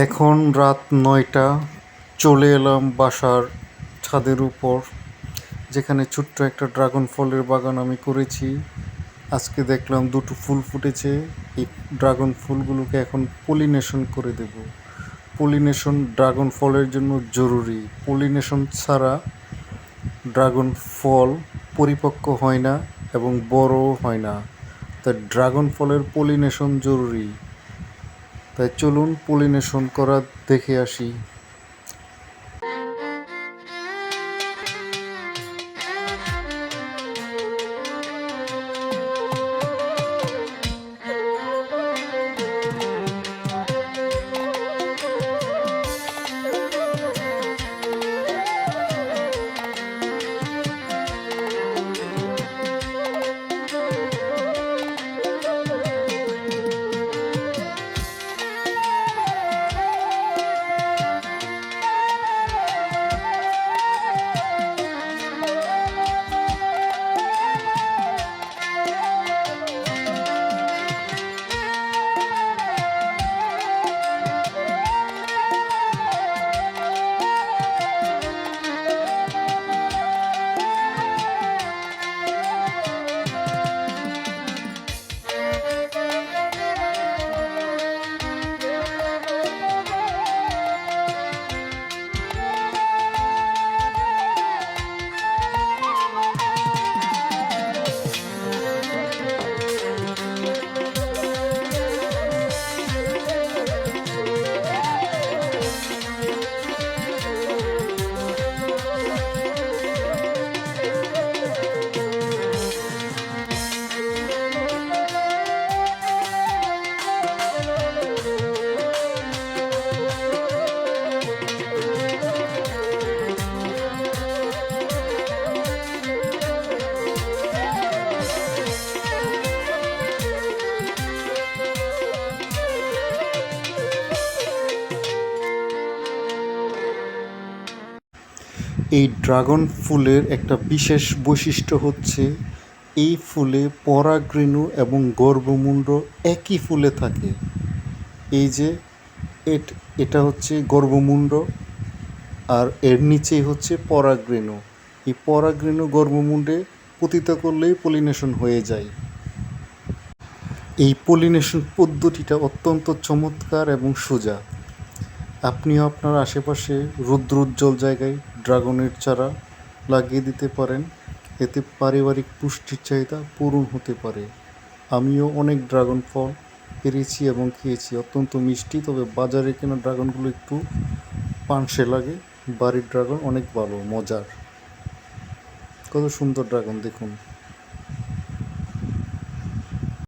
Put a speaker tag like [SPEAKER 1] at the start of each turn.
[SPEAKER 1] এখন রাত নয়টা, চলে এলাম বাসার ছাদের উপর, যেখানে ছোট্ট একটা ড্রাগন ফলের বাগান আমি করেছি। আজকে দেখলাম দুটো ফুল ফুটেছে, এই ড্রাগন ফুলগুলোকে এখন পলিনেশন করে দেব। পলিনেশন ড্রাগন ফলের জন্য জরুরি। পলিনেশন ছাড়া ড্রাগন ফল পরিপক্ক হয় না এবং বড়ও হয় না। তাই ড্রাগন ফলের পলিনেশন জরুরি। তাই চলুন পলিনেশন করা দেখে আসি। এই ড্রাগন ফুলের একটা বিশেষ বৈশিষ্ট্য হচ্ছে, এই ফুলে পরাগরেণু এবং গর্ভমুণ্ড একই ফুলে থাকে। এই যে, এট- এটা হচ্ছে গর্ভমুণ্ড আর এর নিচেই হচ্ছে পরাগরেণু। এই পরাগরেণু গর্ভমুণ্ডে পতিত করলেই পলিনেশন হয়ে যায়। এই পলিনেশন পদ্ধতিটা অত্যন্ত চমৎকার এবং সোজা। আপনিও আপনার আশেপাশে রৌদ্রোজ্জ্বল জায়গায় ড্রাগনের চারা লাগিয়ে দিতে পারেন। এতে পারিবারিক পুষ্টির চাহিদা পূরণ হতে পারে। আমিও অনেক ড্রাগন ফল পেরেছি এবং খেয়েছি। অত্যন্ত মিষ্টি, তবে বাজারে কেনা ড্রাগনগুলো একটু পানসে লাগে। বাড়ির ড্রাগন অনেক ভালো, মজার। কত সুন্দর ড্রাগন, দেখুন।